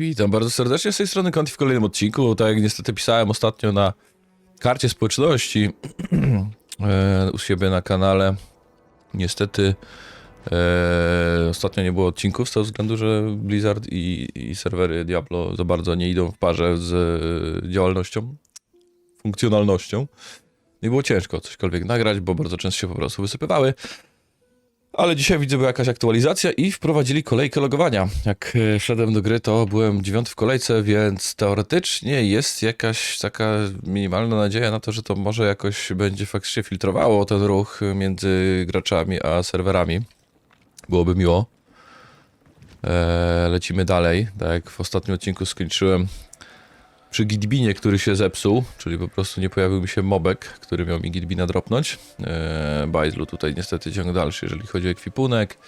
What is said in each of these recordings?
Witam bardzo serdecznie z tej strony Konti w kolejnym odcinku. Tak jak niestety pisałem ostatnio na karcie społeczności e, u siebie na kanale. Niestety e, ostatnio nie było odcinków z tego względu, że Blizzard i, i serwery Diablo za bardzo nie idą w parze z e, działalnością, funkcjonalnością. I było ciężko cośkolwiek nagrać, bo bardzo często się po prostu wysypywały. Ale dzisiaj widzę, była jakaś aktualizacja i wprowadzili kolejkę logowania. Jak e, wszedłem do gry, to byłem dziewiąty w kolejce, więc teoretycznie jest jakaś taka minimalna nadzieja na to, że to może jakoś będzie faktycznie filtrowało ten ruch między graczami a serwerami. Byłoby miło. Eee, lecimy dalej. Tak jak w ostatnim odcinku skończyłem przy Gitbinie, który się zepsuł, czyli po prostu nie pojawił mi się mobek, który miał mi Gitbina dropnąć. Eee, Bajzlu tutaj niestety ciąg dalszy, jeżeli chodzi o ekwipunek.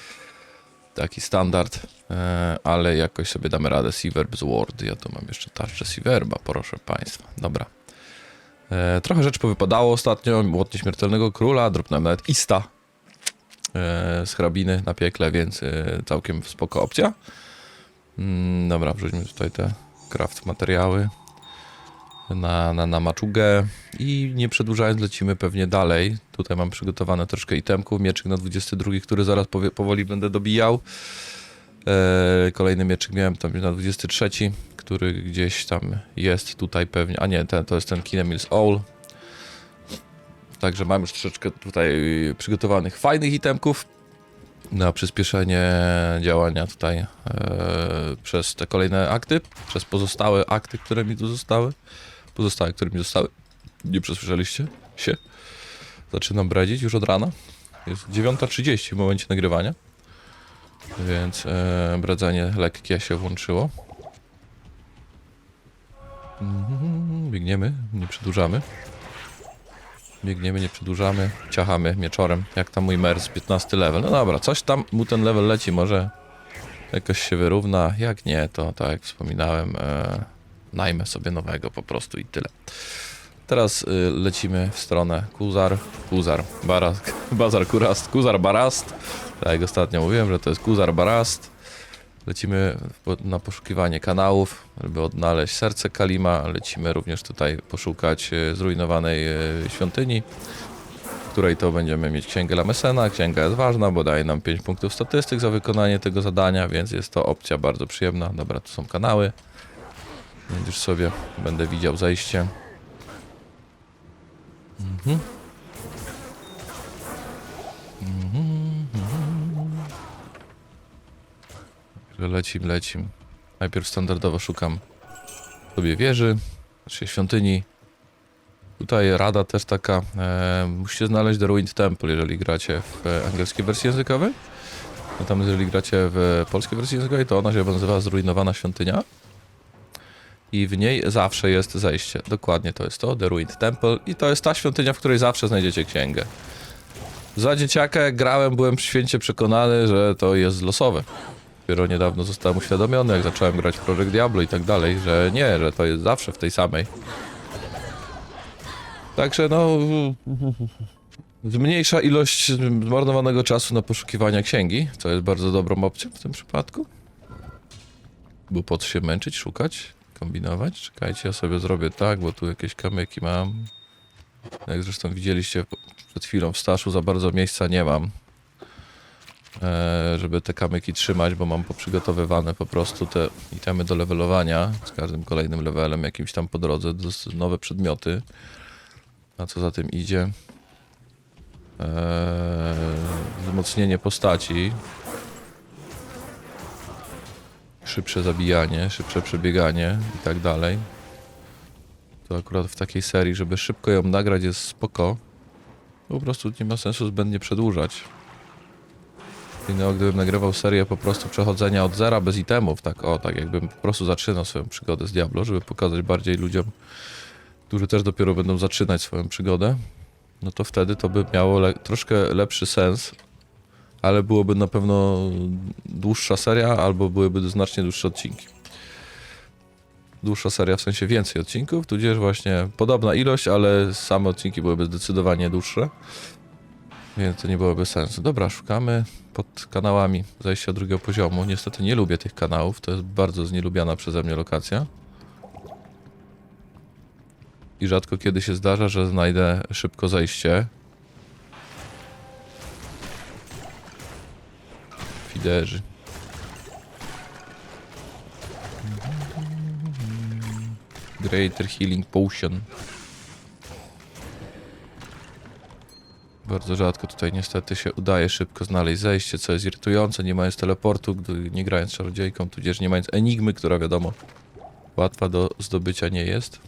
Taki standard, eee, ale jakoś sobie damy radę. Seaverb Sword, ja tu mam jeszcze tarczę Seaverba, proszę Państwa. Dobra. Eee, trochę rzeczy powypadało ostatnio. Młot Nieśmiertelnego Króla, dropnąłem nawet Ista eee, z hrabiny na piekle, więc eee, całkiem spoko opcja. Mm, dobra, wrzućmy tutaj te craft materiały na, na, na maczugę i nie przedłużając lecimy pewnie dalej. Tutaj mam przygotowane troszkę itemków, mieczyk na 22, który zaraz powie, powoli będę dobijał. Eee, kolejny mieczyk miałem tam na 23, który gdzieś tam jest tutaj pewnie, a nie, ten, to jest ten Kinemil's Owl. Także mam już troszeczkę tutaj przygotowanych fajnych itemków na przyspieszenie działania tutaj e, przez te kolejne akty, przez pozostałe akty, które mi tu zostały. Pozostałe, które mi zostały. Nie przesłyszeliście się? Zaczynam bredzić już od rana. Jest 9.30 w momencie nagrywania. Więc e, lekkie się włączyło. Mhm, Biegniemy, nie przedłużamy. Biegniemy, nie przedłużamy, ciachamy mieczorem, jak tam mój mers 15 level. No dobra, coś tam mu ten level leci, może jakoś się wyrówna. Jak nie, to tak jak wspominałem, e, najmę sobie nowego po prostu i tyle. Teraz y, lecimy w stronę Kuzar, Kuzar, Barast, Bazar Kurast, Kuzar Barast. Tak jak ostatnio mówiłem, że to jest Kuzar Barast. Lecimy na poszukiwanie kanałów, żeby odnaleźć serce Kalima. Lecimy również tutaj poszukać e, zrujnowanej e, świątyni, w której to będziemy mieć księgę Lamesena. Księga jest ważna, bo daje nam 5 punktów statystyk za wykonanie tego zadania, więc jest to opcja bardzo przyjemna. Dobra, tu są kanały, już sobie będę widział zejście. Mhm. Lecim, lecim. Najpierw standardowo szukam sobie wieży, znaczy świątyni. Tutaj rada też taka, e, musicie znaleźć The Ruined Temple, jeżeli gracie w e, angielskiej wersji językowej. Natomiast jeżeli gracie w polskiej wersji językowej, to ona się nazywa Zrujnowana Świątynia. I w niej zawsze jest zejście. Dokładnie to jest to, The Ruined Temple. I to jest ta świątynia, w której zawsze znajdziecie księgę. Za dzieciaka jak grałem, byłem święcie przekonany, że to jest losowe. Dopiero niedawno zostałem uświadomiony, jak zacząłem grać w Project Diablo i tak dalej, że nie, że to jest zawsze w tej samej. Także no... Zmniejsza ilość zmarnowanego czasu na poszukiwania księgi, co jest bardzo dobrą opcją w tym przypadku. Bo po co się męczyć, szukać, kombinować? Czekajcie, ja sobie zrobię tak, bo tu jakieś kamyki mam. Jak zresztą widzieliście przed chwilą w staszu, za bardzo miejsca nie mam e, żeby te kamyki trzymać, bo mam poprzygotowywane po prostu te itemy do levelowania z każdym kolejnym levelem jakimś tam po drodze, nowe przedmioty. A co za tym idzie? E, wzmocnienie postaci. Szybsze zabijanie, szybsze przebieganie i tak dalej. To akurat w takiej serii, żeby szybko ją nagrać jest spoko. Po prostu nie ma sensu zbędnie przedłużać. No, gdybym nagrywał serię po prostu przechodzenia od zera bez itemów, tak o, tak jakbym po prostu zaczynał swoją przygodę z Diablo, żeby pokazać bardziej ludziom, którzy też dopiero będą zaczynać swoją przygodę, no to wtedy to by miało le troszkę lepszy sens, ale byłoby na pewno dłuższa seria, albo byłyby znacznie dłuższe odcinki. Dłuższa seria w sensie więcej odcinków, tudzież właśnie podobna ilość, ale same odcinki byłyby zdecydowanie dłuższe. Więc to nie byłoby sensu. Dobra, szukamy pod kanałami zejścia drugiego poziomu. Niestety nie lubię tych kanałów. To jest bardzo znielubiana przeze mnie lokacja. I rzadko kiedy się zdarza, że znajdę szybko zejście. Fiderzy. Greater Healing Potion. Bardzo rzadko tutaj niestety się udaje szybko znaleźć zejście, co jest irytujące, nie mając teleportu, gdy nie grając czarodziejką, tudzież nie mając enigmy, która wiadomo łatwa do zdobycia nie jest.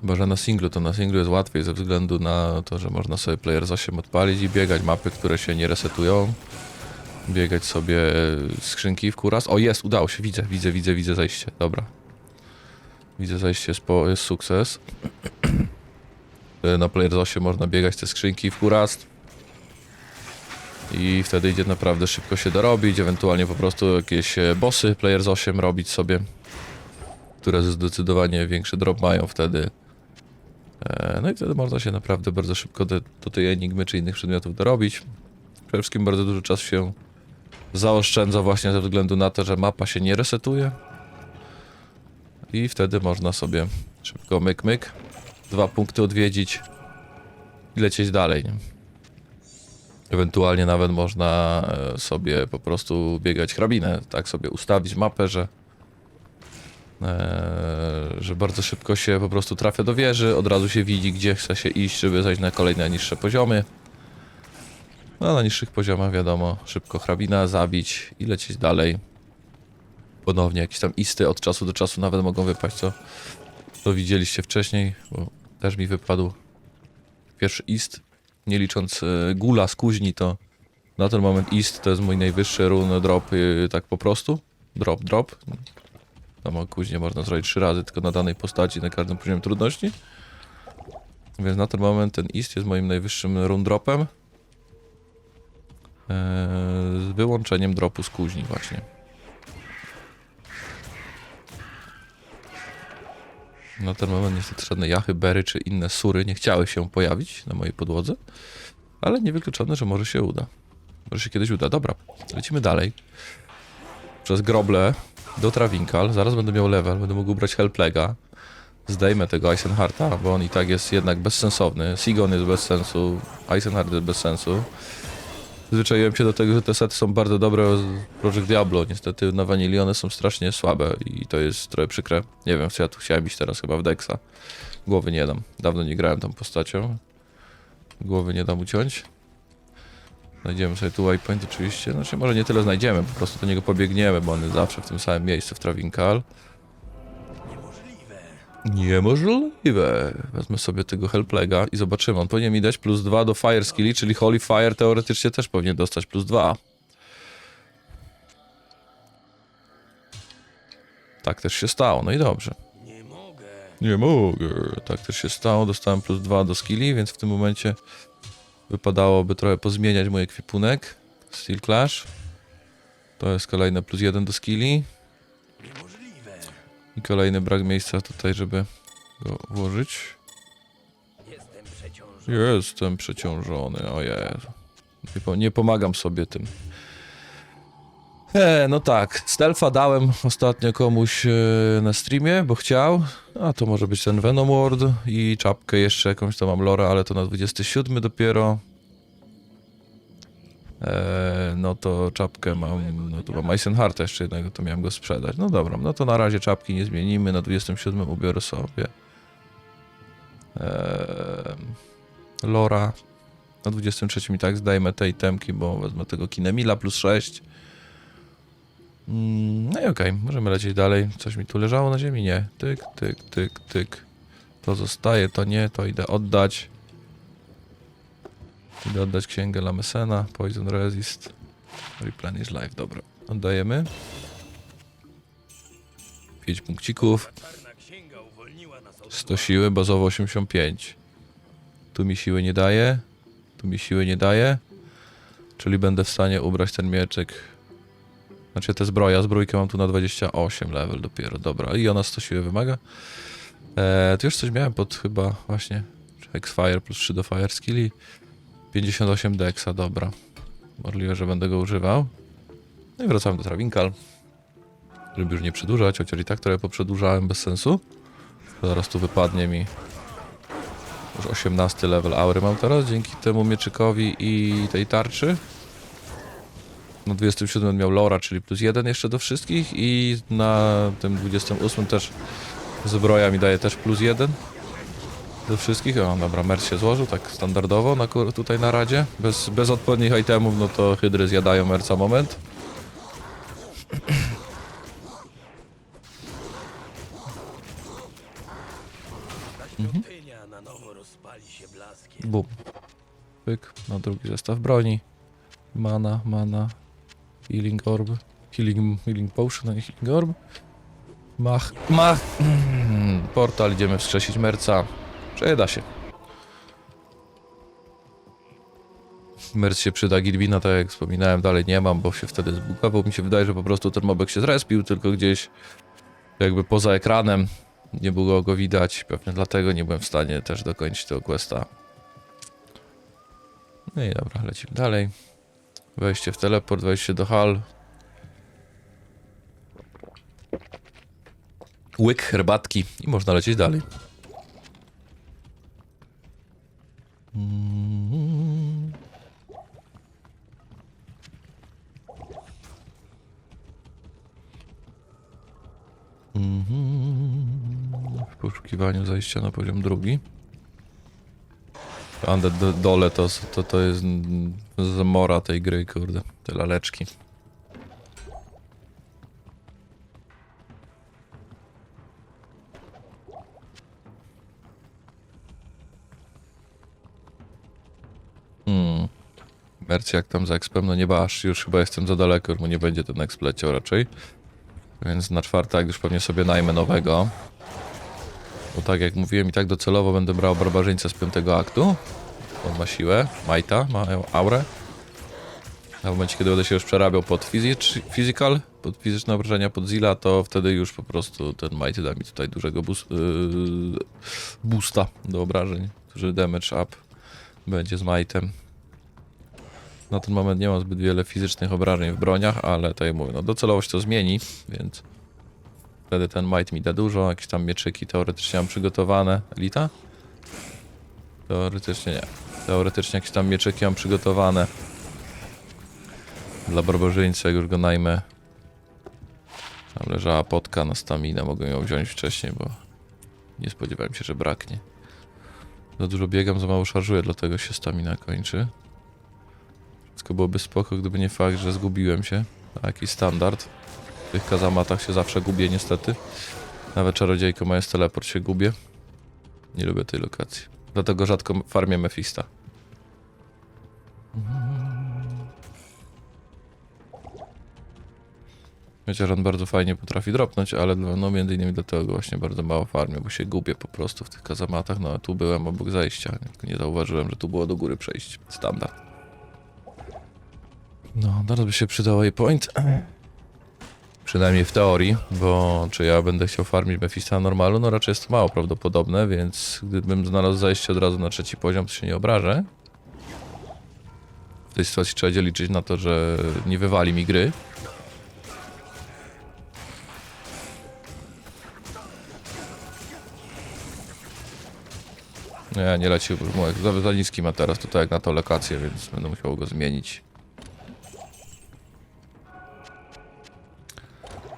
Chyba, że na singlu, to na singlu jest łatwiej ze względu na to, że można sobie Players 8 odpalić i biegać mapy, które się nie resetują. Biegać sobie skrzynki w kuras. O jest, udało się, widzę, widzę, widzę, widzę zejście, dobra. Widzę zejście, jest, po, jest sukces. Na Players 8 można biegać te skrzynki w kurast. I wtedy idzie naprawdę szybko się dorobić, ewentualnie po prostu jakieś e, bossy Players 8 robić sobie, które zdecydowanie większy drop mają wtedy. E, No i wtedy można się naprawdę bardzo szybko do, do tej enigmy czy innych przedmiotów dorobić. Przede wszystkim bardzo dużo czasu się zaoszczędza właśnie ze względu na to, że mapa się nie resetuje. I wtedy można sobie szybko myk myk, dwa punkty odwiedzić i lecieć dalej. Nie? Ewentualnie nawet można e, sobie po prostu biegać hrabinę, tak sobie ustawić mapę, że e, że bardzo szybko się po prostu trafia do wieży, od razu się widzi, gdzie chce się iść, żeby zejść na kolejne niższe poziomy. No, na niższych poziomach wiadomo, szybko hrabina zabić i lecieć dalej. Ponownie jakieś tam isty od czasu do czasu nawet mogą wypaść, co to widzieliście wcześniej, bo też mi wypadł pierwszy ist, nie licząc e, gula z kuźni, to na ten moment ist to jest mój najwyższy run drop y, tak po prostu. Drop, drop. Tam o kuźnie można zrobić trzy razy, tylko na danej postaci, na każdym poziomie trudności. Więc na ten moment ten ist jest moim najwyższym run dropem. Z wyłączeniem dropu z kuźni właśnie. Na ten moment niestety żadne jachy, bery czy inne sury nie chciały się pojawić na mojej podłodze, ale niewykluczone, że może się uda. Może się kiedyś uda. Dobra, lecimy dalej. Przez groble do Trawinkal. Zaraz będę miał level, będę mógł brać Hellplaga. Zdejmę tego Eisenharta, bo on i tak jest jednak bezsensowny. Sigon jest bez sensu, Eisenhart jest bez sensu. Zwyczaiłem się do tego, że te sety są bardzo dobre Project Diablo. Niestety na Vanilli one są strasznie słabe i to jest trochę przykre. Nie wiem, co ja tu chciałem iść teraz chyba w Dexa. Głowy nie dam. Dawno nie grałem tą postacią. Głowy nie dam uciąć. Znajdziemy sobie tu waypoint oczywiście. Znaczy może nie tyle znajdziemy, po prostu do niego pobiegniemy, bo on jest zawsze w tym samym miejscu w Trawinkal. Niemożliwe. Wezmę sobie tego Hellplaga i zobaczymy. On powinien mi dać plus 2 do Fire Skilli, czyli Holy Fire teoretycznie też powinien dostać plus 2. Tak też się stało, no i dobrze. Nie mogę. Nie mogę. Tak też się stało. Dostałem plus 2 do skilli, więc w tym momencie wypadałoby trochę pozmieniać mój ekwipunek. Steel Clash. To jest kolejne plus 1 do skilli. Niemożliwe. I kolejny brak miejsca tutaj, żeby go włożyć. Jestem przeciążony. Jestem przeciążony, o Jezu. Nie, nie pomagam sobie tym. E, no tak, Stealtha dałem ostatnio komuś e, na streamie, bo chciał. A to może być ten Venom Ward i czapkę jeszcze jakąś, to mam lore, ale to na 27 dopiero. E, no to czapkę mam, no to mam Eisenharta jeszcze jednego, to miałem go sprzedać. No dobra, no to na razie czapki nie zmienimy, na 27 ubiorę sobie. E, Lora. Na 23 i tak zdajemy tej temki, bo wezmę tego Kinemila plus 6. Mm, No i okej, możemy lecieć dalej. Coś mi tu leżało na ziemi? Nie. Tyk, tyk, tyk, tyk. To zostaje, to nie, to idę oddać. Idę oddać księgę Lamesena, Poison Resist, Replenish Life, dobra. Oddajemy. 5 punkcików. Czarna księga uwolniła nas od 100 siły, bazowo 85. Tu mi siły nie daje. Tu mi siły nie daje. Czyli będę w stanie ubrać ten mieczek. Znaczy te zbroja, zbrójkę mam tu na 28 level dopiero, dobra. I ona 100 siły wymaga. Eee, tu już coś miałem pod chyba właśnie czy X-Fire plus 3 do Fire Skilli. 58 dexa, dobra. Możliwe, że będę go używał. No i wracamy do Trawinkal. Żeby już nie przedłużać, chociaż i tak trochę poprzedłużałem bez sensu. Zaraz tu wypadnie mi już 18 level aury mam teraz dzięki temu mieczykowi i tej tarczy. Na 27 miał Lora, czyli plus 1 jeszcze do wszystkich i na tym 28 też zbroja mi daje też plus 1 do wszystkich. O, dobra, Merc się złożył tak standardowo na, tutaj na radzie. Bez, bez odpowiednich itemów, no to hydry zjadają Merca moment. Blaskiem. Bum. Pyk, na drugi zestaw broni. Mana, mana. Healing orb. Healing, healing potion i healing orb. Mach, mach. Mm, Portal, idziemy wskrzesić Merca. Przyda się. Merc się przyda, Gilbina, tak jak wspominałem, dalej nie mam, bo się wtedy zbugował. Mi się wydaje, że po prostu ten mobek się zrespił, tylko gdzieś jakby poza ekranem. Nie było go widać, pewnie dlatego nie byłem w stanie też dokończyć tego questa. No i dobra, lecimy dalej. Wejście w teleport, wejście do hal. Łyk herbatki i można lecieć dalej. Zajścia na poziom drugi. Do, dole to, to, to jest zmora tej gry, kurde. Te laleczki. Hmm. Mercy jak tam za expem, no nie basz, już chyba jestem za daleko, już mu nie będzie ten exp leciał raczej. Więc na czwartek już pewnie sobie najmę nowego. Bo tak jak mówiłem i tak docelowo będę brał barbarzyńcę z piątego aktu. On ma siłę, majta, ma aurę. A w momencie, kiedy będę się już przerabiał pod physic, physical, pod fizyczne obrażenia, pod zilla, to wtedy już po prostu ten might da mi tutaj dużego bus, yy, boosta do obrażeń. Duży damage up będzie z mightem. Na ten moment nie mam zbyt wiele fizycznych obrażeń w broniach, ale tak jak mówię, no docelowość to zmieni, więc wtedy ten might mi da dużo, jakieś tam mieczyki teoretycznie mam przygotowane. Elita? Teoretycznie nie. Teoretycznie jakieś tam mieczyki mam przygotowane. Dla barbarzyńca, jak już go najmę. Tam leżała potka na staminę, mogłem ją wziąć wcześniej, bo nie spodziewałem się, że braknie. Za dużo biegam, za mało szarżuję, dlatego się stamina kończy. Wszystko byłoby spoko, gdyby nie fakt, że zgubiłem się. A jakiś standard. Tych kazamatach się zawsze gubię niestety. Nawet czarodziejko mając teleport się gubię. Nie lubię tej lokacji. Dlatego rzadko farmię Mefista. Chociaż on bardzo fajnie potrafi dropnąć, ale no między innymi dlatego go właśnie bardzo mało farmię, bo się gubię po prostu w tych kazamatach. No tu byłem obok zajścia, nie zauważyłem, że tu było do góry przejść. Standard. No, teraz by się przydał waypoint. Przynajmniej w teorii, bo czy ja będę chciał farmić Mefista normalu? No raczej jest to mało prawdopodobne, więc gdybym znalazł zajście od razu na trzeci poziom, to się nie obrażę. W tej sytuacji trzeba będzie liczyć na to, że nie wywali mi gry. Nie, nie leci, za, za niski ma teraz tutaj jak na to lokację, więc będę musiał go zmienić.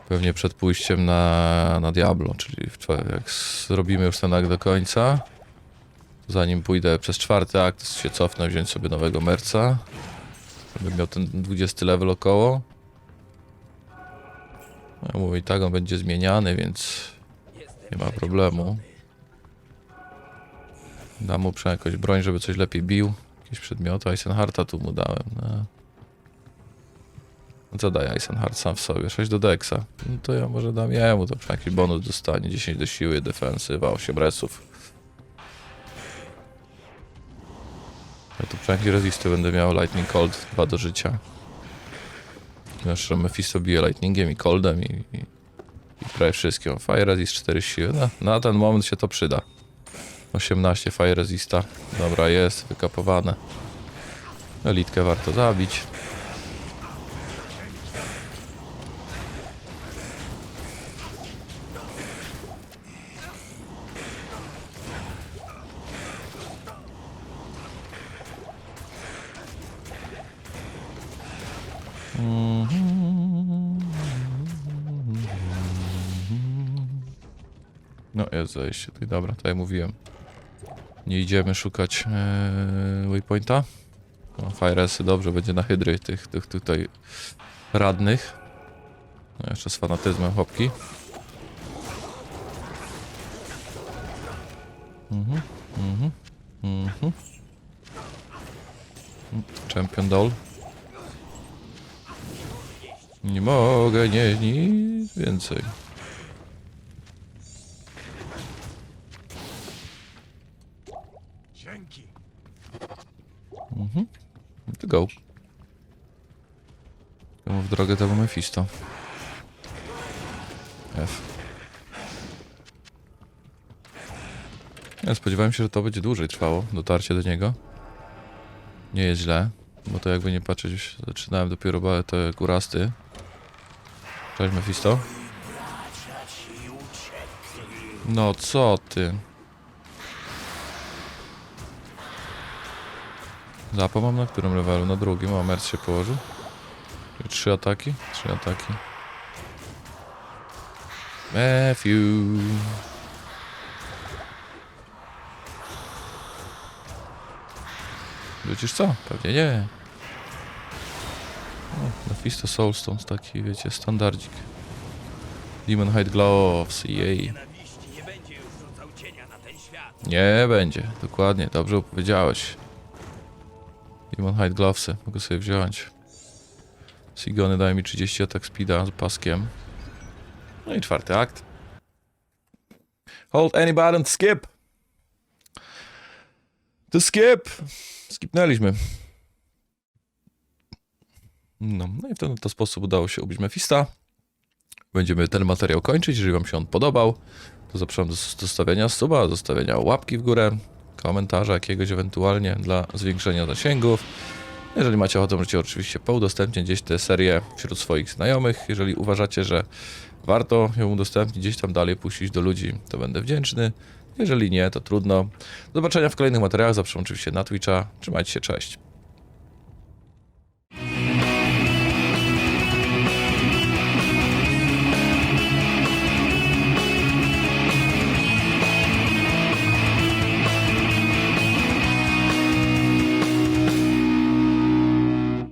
Pewnie przed pójściem na, na Diablo, czyli jak zrobimy już ten akt do końca, zanim pójdę przez czwarty akt, się cofnę, wziąć sobie nowego merca. Będę miał ten 20 level około. No, mówię, i tak on będzie zmieniany, więc nie ma problemu. Dam mu przynajmniej jakąś broń, żeby coś lepiej bił. Jakieś przedmioty. Eisenharta tu mu dałem. No. Co daje Eisenhart sam w sobie? 6 do Dexa. No to ja może dam jemu, to przynajmniej jakiś bonus dostanie. 10 do siły, defensywa, 8 resów. Ja tu przynajmniej resisty będę miał. Lightning Cold 2 do życia. Nasz Mephisto bije Lightningiem i Coldem i, i, i prawie wszystkim. Fire Resist 4 siły. No, na ten moment się to przyda. 18 Fire Resista. Dobra, jest, wykapowane. Elitkę warto zabić. No jest zejście tutaj, dobra, jak mówiłem. Nie idziemy szukać ee, waypointa. No, Firesy dobrze, będzie na hydry tych, tych tutaj radnych. No, jeszcze z fanatyzmem chłopki. Mhm, mhm, mhm. Champion doll. Nie mogę, nie, nic więcej. Dzięki. To go. Komu w drogę temu Mephisto. F. Ja spodziewałem się, że to będzie dłużej trwało, dotarcie do niego. Nie jest źle, bo to jakby nie patrzeć, zaczynałem dopiero te górasty. Cześć Mephisto. No co ty? Zapa mam na którym levelu? Na drugim, a Merc się położył. Trzy ataki? Trzy ataki. Matthew. Rzucisz co? Pewnie nie. Mephisto Soulstones, taki wiecie, standardzik. Demon Hide Gloves, jej. Nie będzie dokładnie, dobrze powiedziałeś. Demon Hide Glovesy, mogę sobie wziąć. Sigony daje mi 30 atak speeda z paskiem. No i czwarty akt. Hold any button to skip. To skip. Skipnęliśmy. No, no i w ten sposób udało się ubić Mefista. Będziemy ten materiał kończyć. Jeżeli Wam się on podobał, to zapraszam do zostawienia suba, zostawienia łapki w górę, komentarza jakiegoś ewentualnie dla zwiększenia zasięgów. Jeżeli macie ochotę, możecie oczywiście poudostępnić gdzieś tę serię wśród swoich znajomych. Jeżeli uważacie, że warto ją udostępnić, gdzieś tam dalej puścić do ludzi, to będę wdzięczny. Jeżeli nie, to trudno. Do zobaczenia w kolejnych materiałach. Zapraszam oczywiście na Twitcha. Trzymajcie się, cześć.